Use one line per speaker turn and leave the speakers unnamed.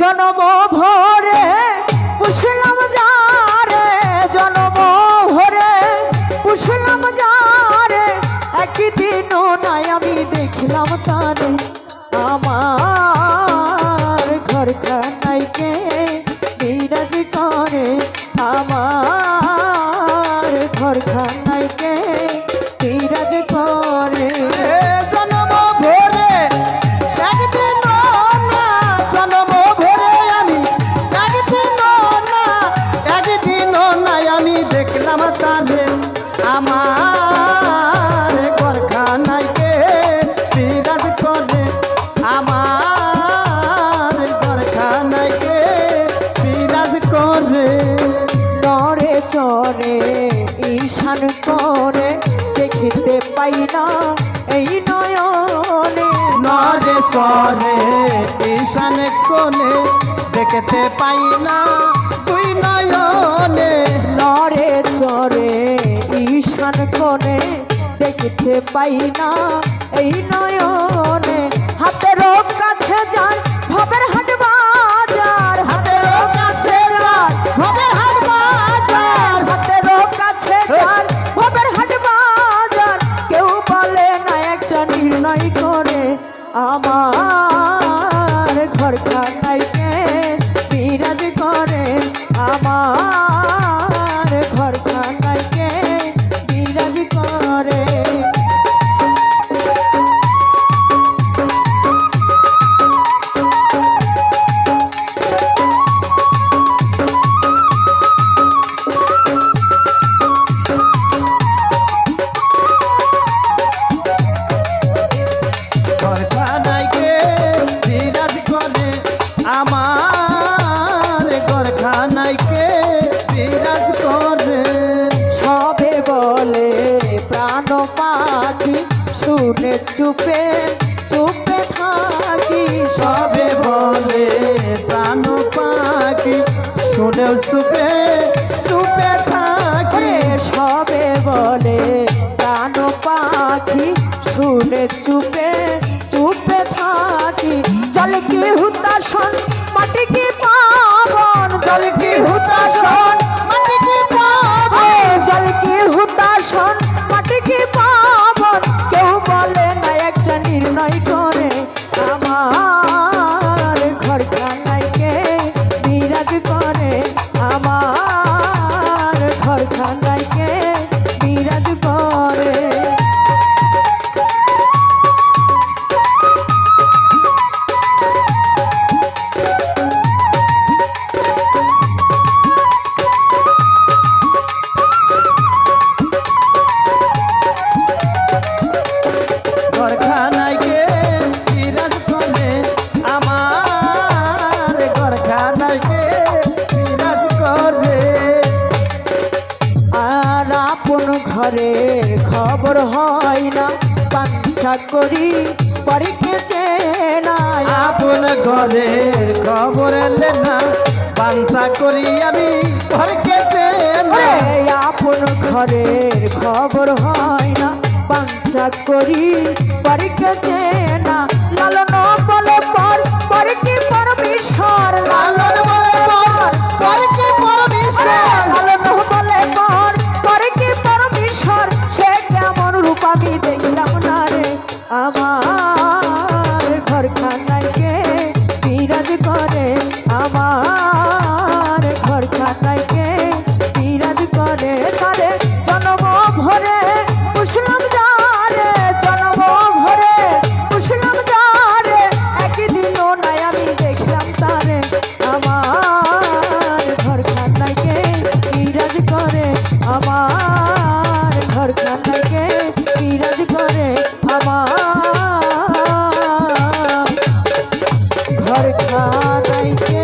জনম ভরে পুষলাম যারে জনম ভরে পুষলাম যারে। একদিনও দিন নাই আমি দেখলাম তারে। আমার
গরখানাইকে বিরাজ করে? আমার গরখানাইকে বিরাজ করে?
নরে চরে ঈশান করে দেখিতে পাই না এই নয়নে।
নরে চরে ঈশান কোণে দেখতে পাই না তুই নয়নে।
নরে চরে করে দেখিতে পাই না এই নয়নে হাতের কাছে যান ভবের হাট বাজার
হাতের কাছে যান ভবের হাট বাজার।
হাতের কাছে যান ভবের হাট বাজার কেউ বলে না একটা নির্ণয় করে, আমার ঘর খানাইকে বিরাজ করে, আমার শুনে চুপে চুপে থাকি,
সবে বলে প্রাণ পাখি। শুনে চুপে চুপে থাকি,
সবে বলে প্রাণ পাখি। শুনে চুপে চুপে ঘরের খবর হয় না পাঞ্চা করি পরীক্ষে না
আপন ঘরের খবর এলে না পান্তা করি আমি ঘরকে
ওরে আপন ঘরের খবর হয় না পাঞ্চা করি পরীক্ষে না। লালন বলে পর পরীক্ষে পরমেশ্বর
লালন
আমার দাইকে